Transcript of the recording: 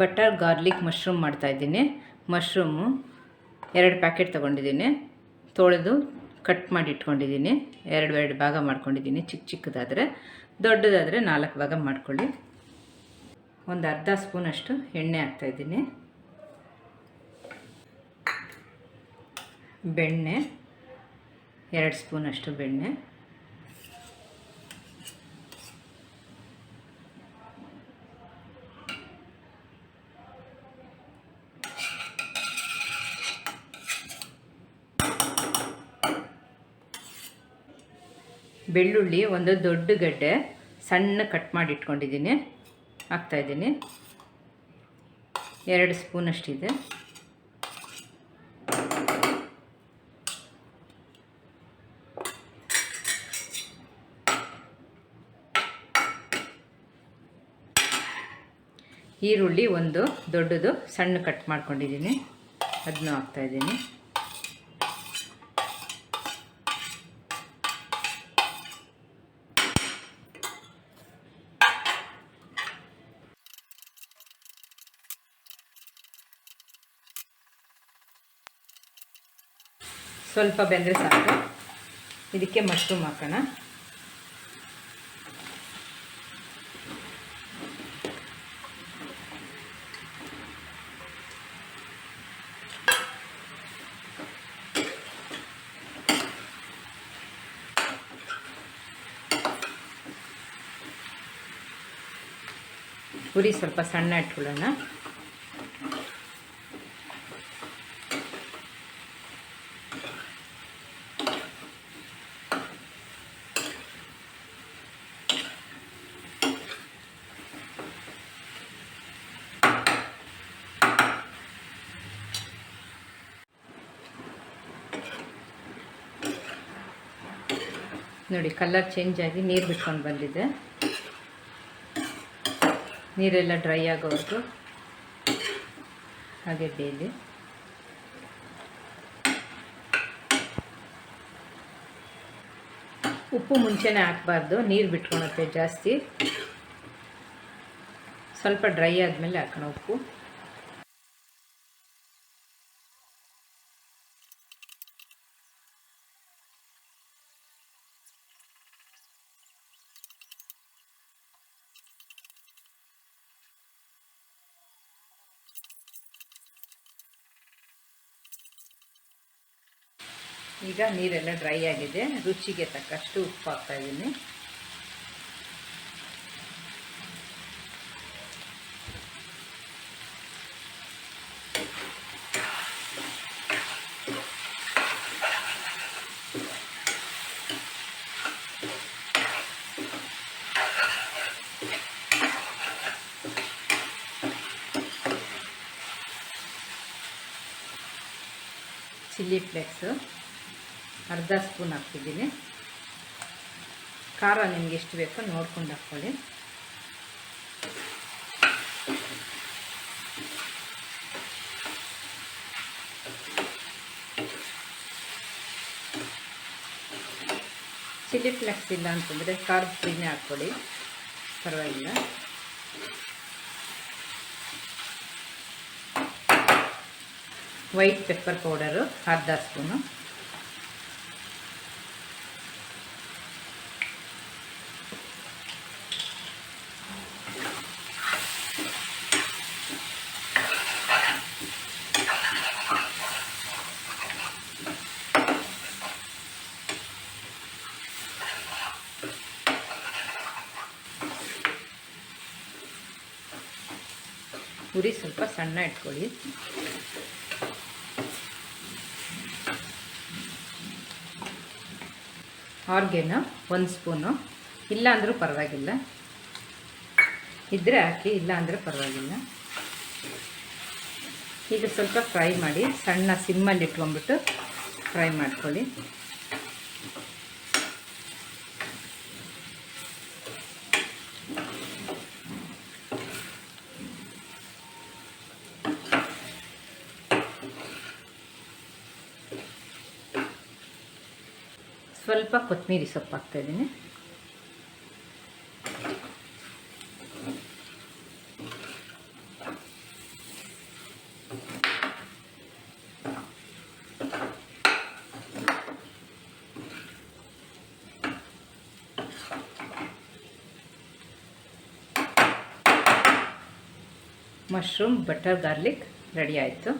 Butter garlic mushroom ಮಾಡ್ತಾಯಿದ್ದೀನಿ mushroom ಎರಡು packet ತೊಗೊಂಡಿದ್ದೀನಿ. ತೊಳೆದು ಕಟ್ ಮಾಡಿ ಇಟ್ಕೊಂಡಿದ್ದೀನಿ. ಎರಡು ಎರಡು ಭಾಗ ಮಾಡ್ಕೊಂಡಿದ್ದೀನಿ. ಚಿಕ್ಕ ಚಿಕ್ಕದಾದರೆ, ದೊಡ್ಡದಾದರೆ ನಾಲ್ಕು ಭಾಗ ಮಾಡ್ಕೊಳ್ಳಿ. ಒಂದು ಅರ್ಧ ಸ್ಪೂನಷ್ಟು ಎಣ್ಣೆ ಹಾಕ್ತಾಯಿದ್ದೀನಿ ಬೆಣ್ಣೆ, ಎರಡು ಸ್ಪೂನಷ್ಟು ಬೆಣ್ಣೆ. ಬೆಳ್ಳುಳ್ಳಿ, ಒಂದು ದೊಡ್ಡ ಗಡ್ಡೆ ಸಣ್ಣ ಕಟ್ ಮಾಡಿ ಇಟ್ಕೊಂಡಿದ್ದೀನಿ ಹಾಕ್ತಾಯಿದ್ದೀನಿ ಎರಡು ಸ್ಪೂನಷ್ಟಿದೆ ಈರುಳ್ಳಿ ಒಂದು ದೊಡ್ಡದು ಸಣ್ಣ ಕಟ್ ಮಾಡ್ಕೊಂಡಿದ್ದೀನಿ. ಅದನ್ನು ಹಾಕ್ತಾಯಿದ್ದೀನಿ ಸ್ವಲ್ಪ ಬೆಂದರೆ ಸಾಕು. ಇದಕ್ಕೆ ಮಶ್ರೂಮ್ ಹಾಕೋಣ. ಉರಿ ಸ್ವಲ್ಪ ಸಣ್ಣ ಇಟ್ಕೊಳ್ಳೋಣ. ನೋಡಿ ಕಲರ್ ಚೇಂಜ್ ಆಗಿ ನೀರು ಬಿಟ್ಕೊಂಡು ಬಂದಿದೆ. ನೀರೆಲ್ಲ ಡ್ರೈ ಆಗೋವರೆಗೂ ಹಾಗೆ ಬೇಲಿ ಉಪ್ಪು ಮುಂಚೆನೇ ಹಾಕಬಾರ್ದು, ನೀರು ಬಿಟ್ಕೊಳುತ್ತೆ ಜಾಸ್ತಿ. ಸ್ವಲ್ಪ ಡ್ರೈ ಆದಮೇಲೆ ಹಾಕೋಣ ಉಪ್ಪು. ಈಗ ನೀರೆಲ್ಲ ಡ್ರೈ ಆಗಿದೆ. ರುಚಿಗೆ ತಕ್ಕಷ್ಟು ಉಪ್ಪು ಹಾಕ್ತಾ ಇದ್ದೀನಿ ಚಿಲ್ಲಿ ಫ್ಲೇಕ್ಸು. ಅರ್ಧ ಸ್ಪೂನ್ ಹಾಕ್ತಿದ್ದೀನಿ. ಖಾರ ನಿಮ್ಗೆ ಎಷ್ಟು ಬೇಕೋ ನೋಡ್ಕೊಂಡು ಹಾಕ್ಕೊಳ್ಳಿ. ಚಿಲ್ಲಿ ಫ್ಲೆಕ್ಸ್ ಇಲ್ಲ ಅಂತಂದರೆ ಖಾರದ ಫ್ರೀನೇ ಹಾಕ್ಕೊಳ್ಳಿ. ಪರವಾಗಿಲ್ಲ. ವೈಟ್ ಪೆಪ್ಪರ್ ಪೌಡರು, ಅರ್ಧ ಸ್ಪೂನು. ಉರಿ ಸ್ವಲ್ಪ ಸಣ್ಣ ಇಟ್ಕೊಳ್ಳಿ. ಆರ್ಗೆನು ಒಂದು ಸ್ಪೂನು. ಇಲ್ಲ ಅಂದರೂ ಪರವಾಗಿಲ್ಲ. ಇದ್ದರೆ ಹಾಕಿ, ಇಲ್ಲ ಅಂದರೆ ಪರವಾಗಿಲ್ಲ. ಈಗ ಸ್ವಲ್ಪ ಫ್ರೈ ಮಾಡಿ, ಸಣ್ಣ ಸಿಮ್ಮಲ್ಲಿ ಇಟ್ಕೊಂಡ್ಬಿಟ್ಟು ಫ್ರೈ ಮಾಡ್ಕೊಳ್ಳಿ. स्वल्प को सोपादी मश्रूम बटर गार्लिक रेडी आयु